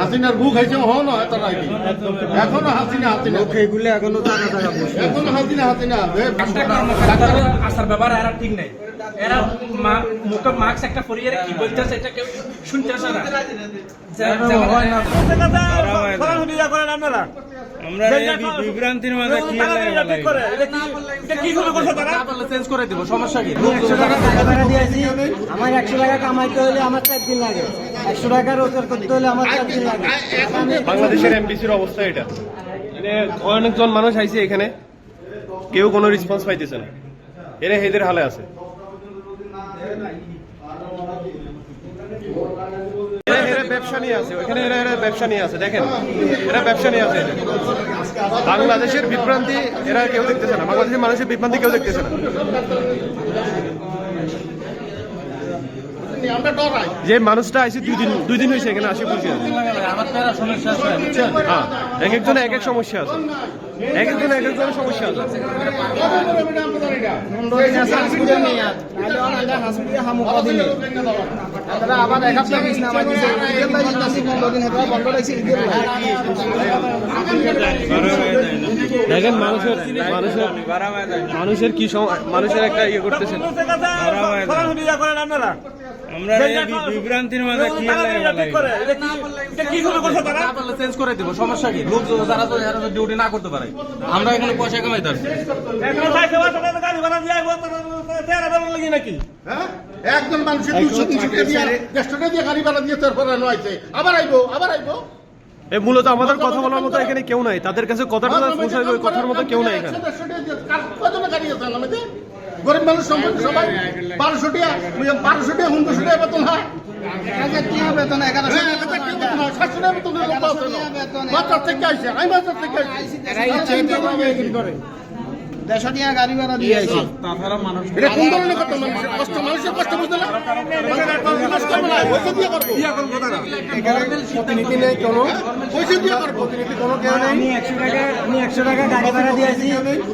হাসিনার বুক হয়েছে হন তার আগে এখনও হাসিনা হাসিনা। এগুলো এখনও টাকা টাকা এখনও হাসিনা হাসিনা। আসার ব্যাপার আর ঠিক নাই। এরা মুখে মাস্ক একটা পরিয়ে কি বলতেছে এটা কেউ শুনতেছে না। আমরা বিভ্রান্তির মাঝে কি চেঞ্জ করে। দিব সমস্যা কি? একশো টাকা আমার একশো কামাইতে হলে আমার চার দিন লাগে। একশো টাকা রোজগার করতে হলে আমার চার দিন লাগে। বাংলাদেশের এমবিসির অবস্থা এটা। মানে অনেকজন মানুষ আইছে এখানে। কেউ কোনো রেসপন্স পাইতেছে না। এরা হেদের হালে আছে। ব্যবসা নিয়ে আছে এরা এরা ব্যবসা নিয়ে আছে, দেখেন, এরা ব্যবসা নিয়ে আছে। বাংলাদেশের বিভ্রান্তি এরা কেউ দেখতেছে না, বাংলাদেশের মানুষের বিভ্রান্তি কেউ দেখতেছে না। যে মানুষটা আইসি দুই দিন দুই দিন হয়েছে এখানে আসে বলছি আমি। আমার সমস্যা আছে বুঝছেন? হ্যাঁ এক একজনের এক এক সমস্যা আছে এক একজনের এক একজনের সমস্যা আছে আবার এক সপ্তাহ পনেরো দিন বন্ধ রাখছি দেখেন মানুষের মানুষের মানুষের কি মানুষের একটা ইয়ে করতেছে আমরা এই বিভ্রান্তির মাঝে কি চেঞ্জ করে দিব সমস্যা কি? লোক যারা তো যারা ডিউটি না করতে পারে আমরা এখানে পয়সা কামাইতে পারি হ্যাঁ? একজন মানুষের দুশো তিনশো দিয়ে দেড়শো দিয়ে গাড়ি ভাড়া দিয়ে তারপরে আবার আইবো আবার আইবো। মূলত আমাদের কথা বলার মতো এখানে কেউ নাই। তাদের কাছে কথাটা পৌঁছাবে ওই কথার মতো কেউ নাই এখানে। গরিব মানুষ সম্পর্কে সবাই বারোশো টাকা বারোশো টাকা হুন্দশো টাকা বেতন হয়। বেতন হ্যাঁ, বেতন হয়? সাতশো টাকা বেতন দেড়শো টাকা গাড়ি ভাড়া দিয়ে আইছি। এটা কোন ধরনের কথা? মানুষের কষ্ট মানুষের কষ্ট বুঝতে না? কষ্ট করবে না পয়সা দিয়ে করব। প্রতিনিধি নেই কোনো। পয়সা দিয়ে করব। আমি একশো টাকা আমি একশো টাকা গাড়ি ভাড়া দিয়েছি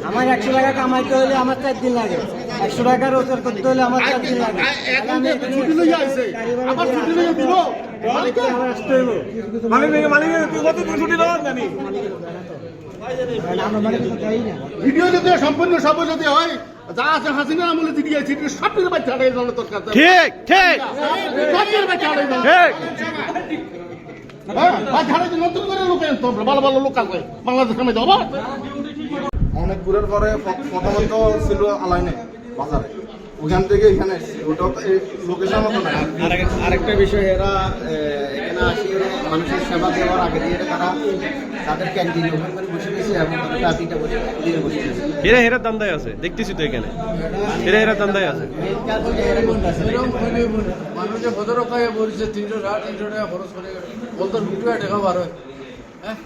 আমার একশো টাকা কামাইতে হলে আমার চার দিন লাগে। একশো টাকা রোজগার করতে হলে আমার চার দিন লাগে। এখন ছুটি লইয়া আইছে আবার ছুটি লইয়া দিব। মালিককে আমার আসতে হইব। আমরা মানে তো যাই না ভিডিও যদি সম্পূর্ণ সব যদি হয় যা আছে হাসিনা আমলে দিদি আছে বাচ্চা তোর কাছে ঠিক ঠিক। সব বাচ্চা ঠিক। হ্যাঁ অনেক দূরের পরে প্রথমত ছিল আলাইনে বাজারে। ওখান থেকে এখানে ওটা লোকেশন মতো না আরেকটা বিষয় এরা এখানে আসি মানুষের সেবা দেওয়ার আগে দিয়ে তারা তাদের ক্যান্টিন ওখান এরা হেরা দান্দায় আছে, দেখতেছি তো এখানে। হেরা হেরা দান্দায় আছে। মানুষে ভদ্র পায়ে বলছে তিনশো সাড়ে তিনশো টাকা খরচ করে। বলতো দুটো দেখা বার হ্যাঁ?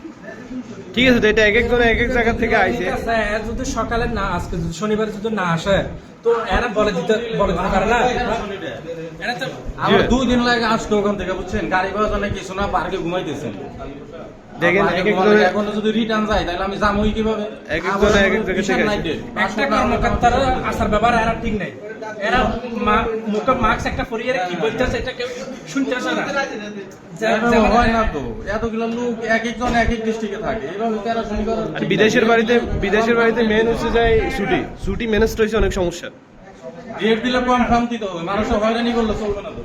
ঠিক আছে তো এটা এক একজন এক এক জায়গা থেকে আইছে। এরা যদি সকালে না আজকে যদি শনিবারে যদি না আসে তো এরা বলে দিতে বলে দিতে পারে না? এরা তো আমার দুই দিন লাগে আসতো ওখান থেকে বুঝছেন? গাড়ি ভাড়া নাকি কিছু না পার্কে ঘুমাইতেছেন। দেখেন এক এক জনের এখন যদি রিটার্ন যায় তাহলে আমি যাবোই কীভাবে? এক এক জনে এক এক জায়গা থেকে। একটা কর্মকর্তার আসার ব্যাপার এরা ঠিক নাই। এরা মুখে মাস্ক একটা পরিয়ে কি বলতেছে এটা কেউ শুনতেছে না। হয় না তো। এতগুলো লোক এক একজন এক এক ডিস্ট্রিক্টে আর বিদেশের বাড়িতে বিদেশের বাড়িতে মেন হচ্ছে যায় ছুটি। ছুটি ম্যানেজ হয়েছে অনেক সমস্যা। রেট দিলে কম ফার্ম দিতে হবে। মানুষের হয়রানি করলে চলবে না তো।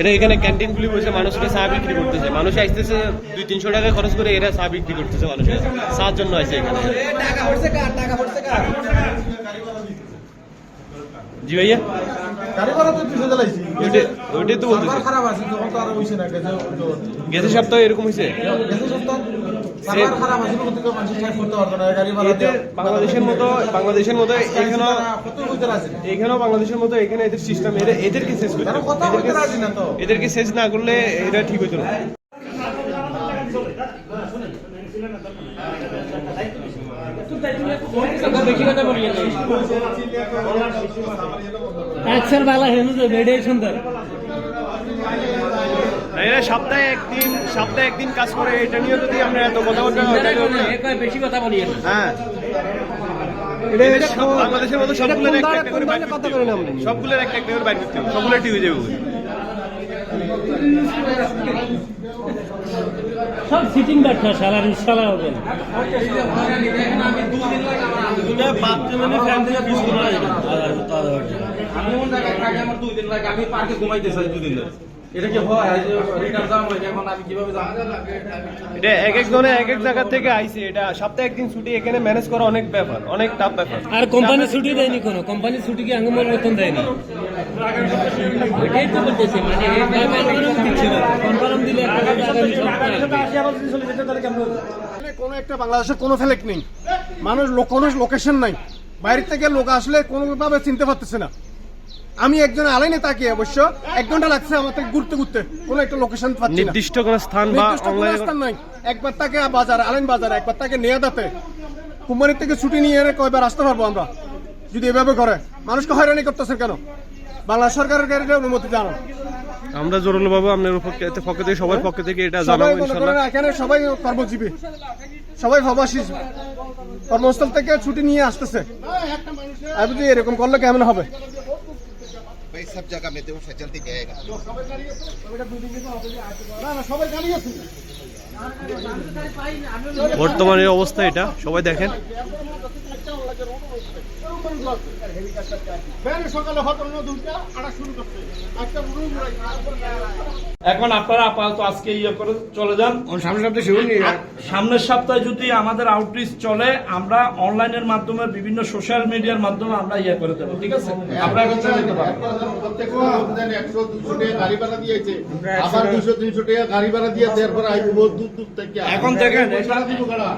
এরা এখানে ক্যান্টিন খুলে বসে মানুষকে চা বিক্রি করতেছে। মানুষ আসতেছে দুই তিনশো টাকা খরচ করে এরা চা বিক্রি করতেছে মানুষের চার জন্য আছে এখানে। জি ভাইয়া? গাড়ি ভাড়া তো দুশো ওইটাই তো বলতেছে। খারাপ আছে তখন তো আরও না গেছে সপ্তাহে এরকম গেছে সপ্তাহ। বাংলাদেশের মতো বাংলাদেশের এখানেও বাংলাদেশের মতো এখানে এদের সিস্টেম এদেরকে শেষ করতে এদেরকে শেষ না করলে এটা ঠিক হইতো না। একশোর বেলা হেনু তো বেডে সুন্দর। এরা সপ্তাহে একদিন সপ্তাহে একদিন কাজ করে এটা নিয়ে যদি আমরা এত কথা বলতে বেশি কথা বলি না হ্যাঁ। বাংলাদেশের মতো সবগুলোর একটা একটা করে বাইর করতে হবে। সবগুলোর একটা একটা করে বাইর করতে সবগুলো ঠিক হয়ে যাবে। সব সিটিং ইনশাল্লাহ হবে না। আমি কোন জায়গায় থাকি আমার দুই দিন লাগে আমি পার্কে ঘুমাইতে চাই দুদিন ধরে। এটা কি রিটার্ন যাওয়া এখন আমি কীভাবে যাব? এটা এক এক এক এক জায়গা থেকে আইছে এটা সপ্তাহে একদিন ছুটি এখানে ম্যানেজ করা অনেক ব্যাপার অনেক টাফ ব্যাপার। আর কোম্পানি ছুটি দেয়নি কোনো। কোম্পানি ছুটি কি আঙ্গুমের মতন দেয়নি? এটাই তো বলতেছি মানে কনফার্ম দিচ্ছে না কনফার্ম দিলে আগামী সপ্তাহে কোনো একটা বাংলাদেশের কোনো ফ্ল্যাগ নেই। মানুষ কোনো লোকেশন নাই। বাইরে থেকে লোক আসলে কোনোভাবে চিনতে পারতেছে না। আমি একজন আলাইনে তাকিয়ে অবশ্য। এক ঘণ্টা লাগছে আমার থেকে ঘুরতে ঘুরতে। কোনো একটা লোকেশন পাচ্ছি নির্দিষ্ট কোনো স্থান বা অনলাইনে স্থান নাই। একবার তাকে বাজার আলাইন বাজার একবার তাকে নেয়াদাতে। কোম্পানির থেকে ছুটি নিয়ে এনে কয়বার আসতে পারব আমরা? যদি এভাবে করে। মানুষকে হয়রানি করতেছেন কেন? বাংলা সরকারের গাড়িটা অনুমতি জানো আমরা জোরালো বাবু আপনার পক্ষে পক্ষ থেকে সবার পক্ষ থেকে এটা সবাই জানাবো মনে ইনশাল্লাহ করেন এখানে সবাই কর্মজীবী সবাই প্রবাসী কর্মস্থল থেকে ছুটি নিয়ে আসতেছে আর যদি এরকম করলে কেমন হবে भाई सब जगह में तो फैसिलिटी देगा না না সবাই গাড়ি আছে বর্তমানে অবস্থা এটা সবাই দেখেন এখন আপনারা আপাতত আজকে ইয়ে করে চলে যান। সামনের সপ্তাহে শুরু সামনের সপ্তাহে যদি আমাদের আউটরিচ চলে আমরা অনলাইনের মাধ্যমে বিভিন্ন সোশ্যাল মিডিয়ার মাধ্যমে আমরা ইয়ে করে দেবো ঠিক আছে? আপনারা এখন চলে যেতে পারেন প্রত্যেক একশো দুশো টাকা গাড়ি ভাড়া দিয়েছে। আবার দুশো তিনশো টাকা গাড়ি ভাড়া দিয়েছে এরপর দূর দূর থেকে। এখন দেখেন, সারা দিব গাড়া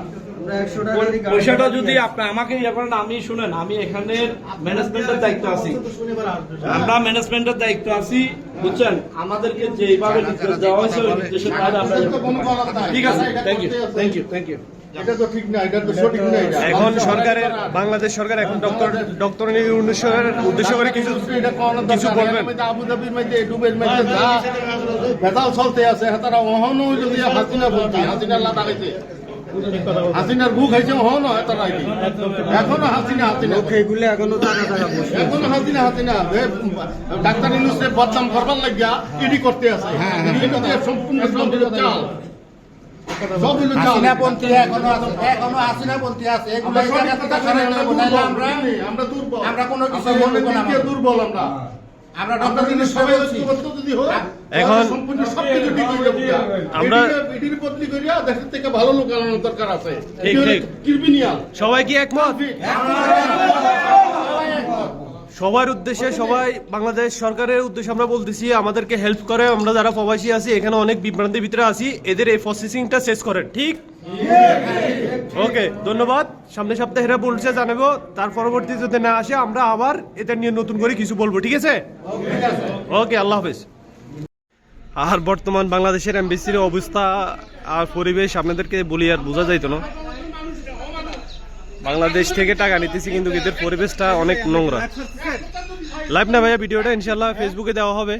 পয়সাটা যদি আপনি আমাকে ইয়ে করেন আমি শুনেন আমি এখানে ম্যানেজমেন্টের দায়িত্ব আছি। আমরা ম্যানেজমেন্টের দায়িত্ব আছি বুঝছেন? আমাদেরকে যেভাবে নির্দেশ দেওয়া হয়েছে ওই নির্দেশের বাইরে আমরা করব না। ঠিক আছে thank you thank you thank you এটা তো ঠিক না এটা তো সঠিক না এটা। এখন সরকারের বাংলাদেশ সরকার এখন ডক্টর ডক্টর উদ্দেশ্যের উদ্দেশ্য করে কিছু এটা কোনো কিছু বলবেন। নাই। আমি তো আবুধাবির মধ্যে ডুবের মধ্যে যা ভেজাল চলতে আছে তারা অহন হইল দিয়ে হাসিনা বলছি হাসিনার লাভ আগাইছে হাসিনার বুক খাইছে অহন তারা আইছে এখনও হাসিনা হাসিনা। এগুলো এখনও টাকা টাকা বসে এখনও হাসিনা হাসিনা। ডাক্তার ইনুসে বদনাম করবার লাগিয়া ইডি করতে আছে। ইডি করতে সম্পূর্ণ সব চাল। আমরা কোনো কিছু। দুর্বল আমরা। আমরা আমরা ডক্টর যদি সবাই ঐক্যবদ্ধ যদি হয়। এখন- সম্পূর্ণ সবকিছু ঠিক হয়ে যাবে আমরা- এদিকে- এদিকে বদলি করিয়া দেশের থেকে ভালো লোক আনানোর দরকার আছে। ঠিক, ঠিক। সবাই কি একমত? সবার উদ্দেশ্যে সবাই, বাংলাদেশ সরকারের উদ্দেশ্যে আমরা বলতেছি, আমাদেরকে হেল্প করে। আমরা যারা প্রবাসী আছি, এখানে অনেক বিভ্রান্তির ভিতরে আছি। এদের এই প্রসেসিংটা শেষ করেন, ঠিক? ওকে ধন্যবাদ। সামনের সপ্তাহে এরা বলছে, জানাব। তার পরবর্তী যদি না আসে, আমরা আবার এটা নিয়ে নতুন করে কিছু বলব, ঠিক আছে? ওকে আল্লাহ হাফেজ। আর বর্তমান বাংলাদেশের এমবিসির অবস্থা আর পরিবেশ আপনাদেরকে বলি, আর বোঝা যাইতো না। বাংলাদেশ থেকে টাকা নিতেছি, কিন্তু এদের পরিবেশটা অনেক নোংরা। লাইভ না ভাইয়া, ভিডিওটা ইনশাল্লাহ ফেসবুকে দেওয়া হবে।